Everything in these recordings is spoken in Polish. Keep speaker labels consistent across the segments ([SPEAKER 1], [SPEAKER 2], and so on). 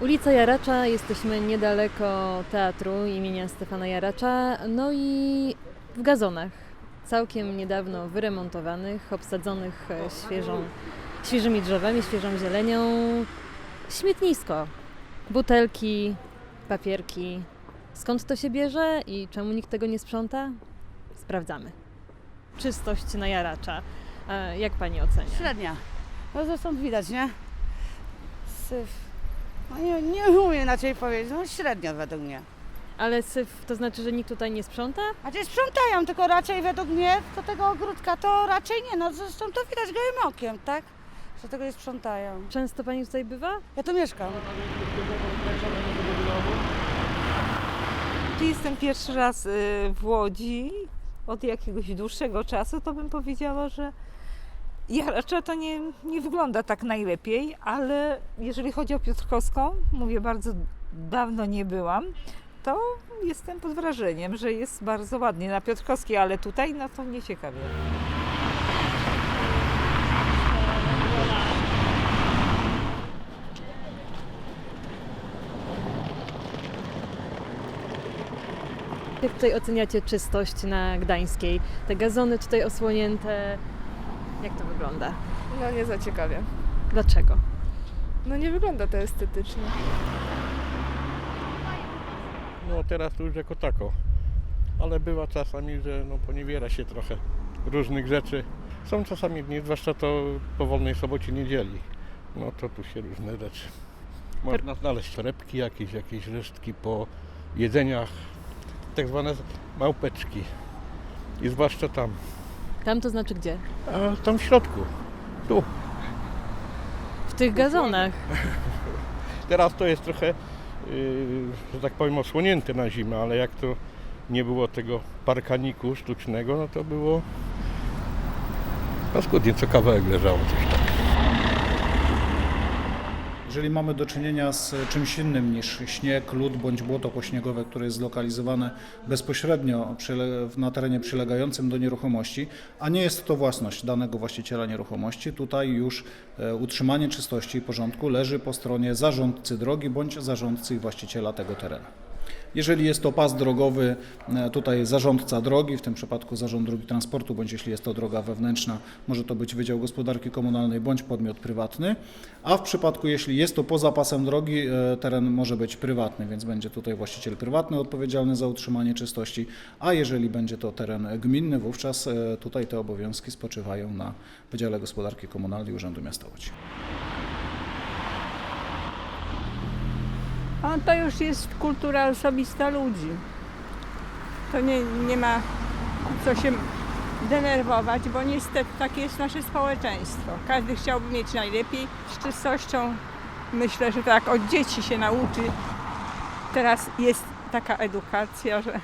[SPEAKER 1] Ulica Jaracza, jesteśmy niedaleko teatru imienia Stefana Jaracza, no i w gazonach, całkiem niedawno wyremontowanych, obsadzonych e, świeżą, świeżymi drzewami, świeżą zielenią. Śmietnisko, butelki, papierki. Skąd to się bierze i czemu nikt tego nie sprząta? Sprawdzamy. Czystość na Jaracza. E, Jak pani ocenia?
[SPEAKER 2] Średnia. No stąd widać, nie? Syf. No nie, nie umiem inaczej powiedzieć. No średnio według mnie.
[SPEAKER 1] Ale syf to znaczy, że nikt tutaj nie sprząta?
[SPEAKER 2] A gdzie sprzątają, tylko raczej według mnie do tego ogródka to raczej nie. No zresztą to widać gołym okiem, tak? Że tego nie sprzątają.
[SPEAKER 1] Często pani tutaj bywa?
[SPEAKER 2] Ja tu mieszkam.
[SPEAKER 3] Tu jestem pierwszy raz y, w Łodzi od jakiegoś dłuższego czasu, to bym powiedziała, że Jaracza to nie, nie wygląda tak najlepiej, ale jeżeli chodzi o Piotrkowską, mówię, bardzo dawno nie byłam, to jestem pod wrażeniem, że jest bardzo ładnie na Piotrkowskiej, ale tutaj no to nie ciekawie.
[SPEAKER 1] Jak tutaj oceniacie czystość na Gdańskiej? Te gazony tutaj osłonięte, jak to wygląda?
[SPEAKER 4] No nie zaciekawia.
[SPEAKER 1] Dlaczego?
[SPEAKER 4] No nie wygląda to estetycznie.
[SPEAKER 5] No teraz to już jako tako. Ale bywa czasami, że no, poniewiera się trochę różnych rzeczy. Są czasami dni, zwłaszcza to po wolnej sobocie, niedzieli. No to tu się różne rzeczy. Można znaleźć torebki jakieś, jakieś resztki po jedzeniach, tak zwane małpeczki. I zwłaszcza tam,
[SPEAKER 1] Tam to znaczy gdzie?
[SPEAKER 5] a tam w środku. Tu.
[SPEAKER 1] W tych gazonach.
[SPEAKER 5] Teraz to jest trochę, yy, że tak powiem, osłonięte na zimę, ale jak to nie było tego parkaniku sztucznego, no to było paskudnie, co kawałek leżało coś tam.
[SPEAKER 6] Jeżeli mamy do czynienia z czymś innym niż śnieg, lód bądź błoto pośniegowe, które jest zlokalizowane bezpośrednio na terenie przylegającym do nieruchomości, a nie jest to własność danego właściciela nieruchomości, tutaj już e, utrzymanie czystości i porządku leży po stronie zarządcy drogi bądź zarządcy i właściciela tego terenu. Jeżeli jest to pas drogowy, e, tutaj zarządca drogi, w tym przypadku Zarząd Drogi Transportu, bądź jeśli jest to droga wewnętrzna, może to być Wydział Gospodarki Komunalnej bądź podmiot prywatny, a w przypadku jeśli jest to poza pasem drogi, e, teren może być prywatny, więc będzie tutaj właściciel prywatny odpowiedzialny za utrzymanie czystości, a jeżeli będzie to teren gminny, wówczas e, tutaj te obowiązki spoczywają na Wydziale Gospodarki Komunalnej Urzędu Miasta Łodzi.
[SPEAKER 7] A to już jest kultura osobista ludzi. To nie, nie ma co się denerwować, bo niestety takie jest nasze społeczeństwo. Każdy chciałby mieć najlepiej z czystością. Myślę, że tak od dzieci się nauczy. Teraz jest taka edukacja, że,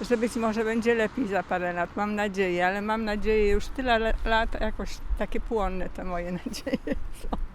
[SPEAKER 7] że być może będzie lepiej za parę lat. Mam nadzieję, ale mam nadzieję już tyle le- lat, jakoś takie płonne te moje nadzieje są.